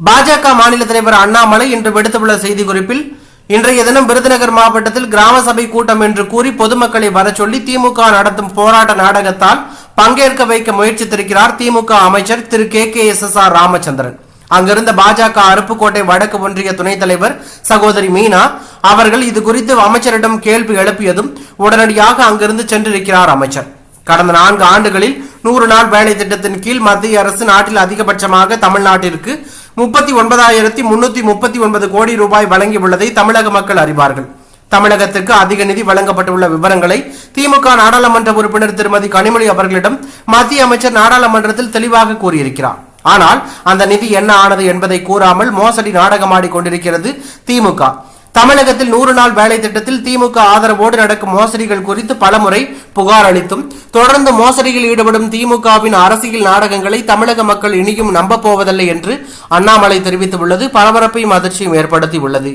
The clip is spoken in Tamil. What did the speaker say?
பாஜக மாநில தலைவர் அண்ணாமலை இன்று விடுத்துள்ள செய்திக்குறிப்பில் இன்றைய தினம் விருதுநகர் மாவட்டத்தில் கிராம சபை கூட்டம் என்று கூறி பொதுமக்களை வர சொல்லி திமுக நடத்தும் போராட்ட நாடகத்தால் பங்கேற்க வைக்க முயற்சித்திருக்கிறார் திமுக அமைச்சர் Thiru K K S S R Ramachandran. அங்கிருந்த பாஜக அருப்புக்கோட்டை வடக்கு ஒன்றிய துணைத் தலைவர் சகோதரி மீனா அவர்கள் இது குறித்து அமைச்சரிடம் கேள்வி எழுப்பியதும் உடனடியாக அங்கிருந்து சென்றிருக்கிறார் அமைச்சர். கடந்த நான்கு ஆண்டுகளில் நூறு நாள் வேலை திட்டத்தின் கீழ் மத்திய அரசு நாட்டில் அதிகபட்சமாக தமிழ்நாட்டிற்கு முப்பத்தி ஒன்பதாயிரத்தி முன்னூத்தி முப்பத்தி ஒன்பது கோடி ரூபாய் வழங்கியுள்ளதை தமிழக மக்கள் அறிவார்கள். தமிழகத்திற்கு அதிக நிதி வழங்கப்பட்டுள்ள விவரங்களை திமுக நாடாளுமன்ற உறுப்பினர் திருமதி கனிமொழி அவர்களிடம் மத்திய அமைச்சர் நாடாளுமன்றத்தில் தெளிவாக கூறியிருக்கிறார். ஆனால் அந்த நிதி என்ன ஆனது என்பதை கூறாமல் மோசடி நாடகமாடி கொண்டிருக்கிறது திமுக. தமிழகத்தில் நூறு நாள் வேலை திட்டத்தில் திமுக ஆதரவோடு நடக்கும் மோசடிகள் குறித்து பலமுறை புகார் அளித்தும் தொடர்ந்து மோசடியில் ஈடுபடும் திமுகவின் அரசியல் நாடகங்களை தமிழக மக்கள் இனியும் நம்பப் போவதில்லை என்று அண்ணாமலை தெரிவித்துள்ளது. பரபரப்பையும் அதிர்ச்சியும் ஏற்படுத்தியுள்ளது.